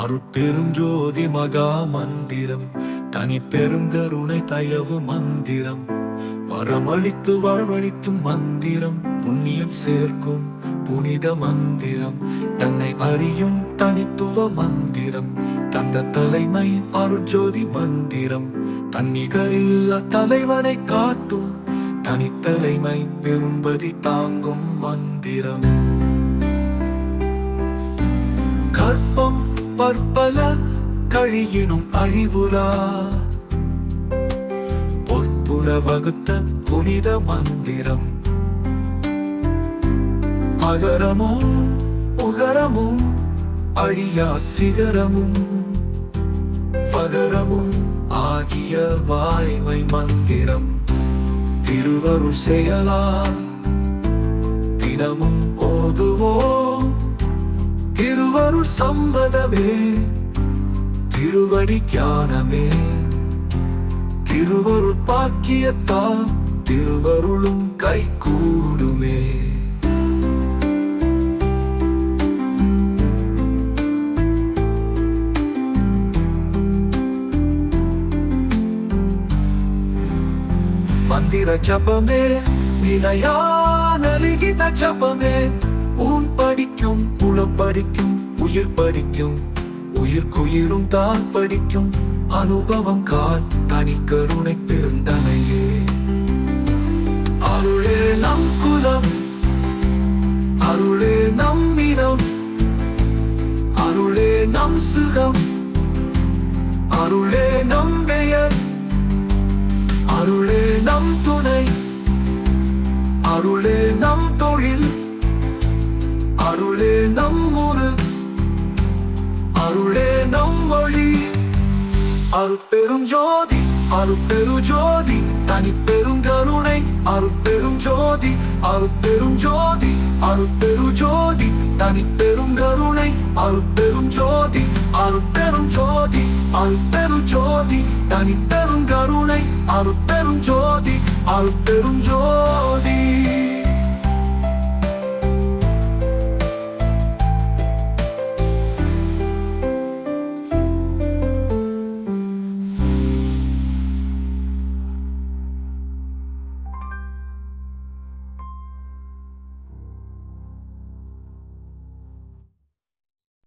அருட்பெருஞ்சோதி மகா மந்திரம் தனி பெருங்கருணை தயவு மந்திரம். வரமளித்து வாழ்வழிக்கும் மந்திரம் புண்ணியம் சேர்க்கும் புனித மந்திரம். தன்னை அறியும் தனித்துவ மந்திரம் தந்த தலைமை அருட்ஜோதி மந்திரம். தன்னிகரில்லா தலைவனை காட்டும் தனித்தலைமை பெரும்பதி தாங்கும் மந்திரம். கற்பம் பற்பல கழியினும் அழிவுரா. பொற்புற வகுத்த புனித மந்திரம். அகரமும் உகரமும் அழியா சிகரமும். பகரமும் ஆகிய வாய்மை மந்திரம். திருவரு செயலால் தினமும் ஓதுவோம். திருவருள் சம்மதமே திருவடி ஞானமே. திருவருள் பாக்கியத்தால் திருவருளும் கை கூடுமே மந்திர ஜபமே நிலையான லிகித ஜபமே. உன் படிக்கும் புலம் படிக்கும் உயிர் படிக்கும். உயிர்க்குயிரும் தான் படிக்கும். அனுபவம் கால் தனி கருணை பெருந்தனையே அருளே நம் குலம். அருளே நம் இனம். அருளே நம் சுகம். அருளே நம் பெயர். அருளே நம் துணை. அருளே நம் தொழில். அருளே நம் ஊர். அருளே நம் வழி. அருட்பெரும் ஜோதி அருட்பெரும் ஜோதி தனிப்பெரும் கருணை அருட்பெரும் ஜோதி அருட்பெரும் ஜோதி அருட்பெரும் ஜோதி தனிப்பெரும் கருணை அருட்பெரும் ஜோதி அருட்பெரும் ஜோதி அருட்பெரும் ஜோதி தனிப்பெரும் கருணை அருட்பெரும் ஜோதி அருட்பெரும் ஜோதி.